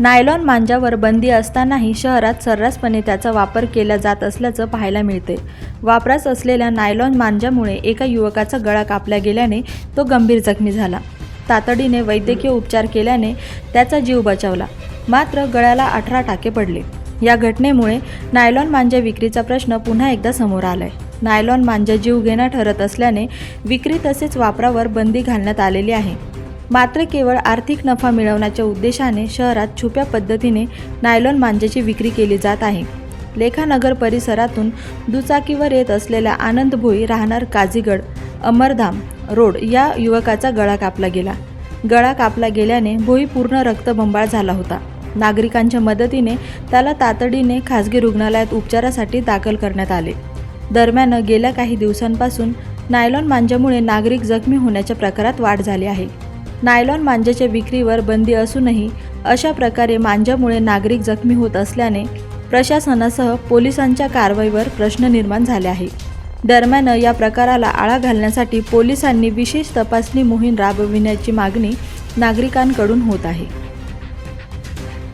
Nylon मांजावर बंदी असतानाही शहरात सर्रासपणे त्याचा वापर केला जात असल्याचं पाहायला मिळते. वापरास असलेल्या नायलॉन मांजामुळे एका युवकाचा गळा कापला गेल्याने तो गंभीर जखमी झाला. तातडीने वैद्यकीय उपचार केल्याने त्याचा जीव बचावला. मात्र गळ्याला अठरा टाके पडले. या घटनेमुळे नायलॉन मांजा विक्रीचा प्रश्न पुन्हा एकदा समोर आलाय. नायलॉन मांजा जीवघेणा ठरत असल्याने विक्री तसेच वापरावर बंदी घालण्यात आलेली आहे. मात्र केवळ आर्थिक नफा मिळवण्याच्या उद्देशाने शहरात छुप्या पद्धतीने नायलॉन मांजेची विक्री केली जात आहे. लेखानगर परिसरातून दुचाकीवर येत असलेल्या आनंद भोई राहणार काझीगड अमरधाम रोड या युवकाचा गळा कापला गेला. गळा कापला गेल्याने भोई पूर्ण रक्तबंबाळ झाला होता. नागरिकांच्या मदतीने त्याला तातडीने खासगी रुग्णालयात उपचारासाठी दाखल करण्यात आले. दरम्यान गेल्या काही दिवसांपासून नायलॉन मांजामुळे नागरिक जखमी होण्याच्या प्रकारात वाढ झाली आहे. नायलॉन मांजाच्या विक्रीवर बंदी असूनही अशा प्रकारे मांजामुळे नागरिक जखमी होत असल्याने प्रशासनासह पोलिसांच्या कारवाईवर प्रश्न निर्माण झाले आहे दरम्यान या प्रकाराला आळा घालण्यासाठी पोलिसांनी विशेष तपासणी मोहीम राबविण्याची मागणी नागरिकांकडून होत आहे.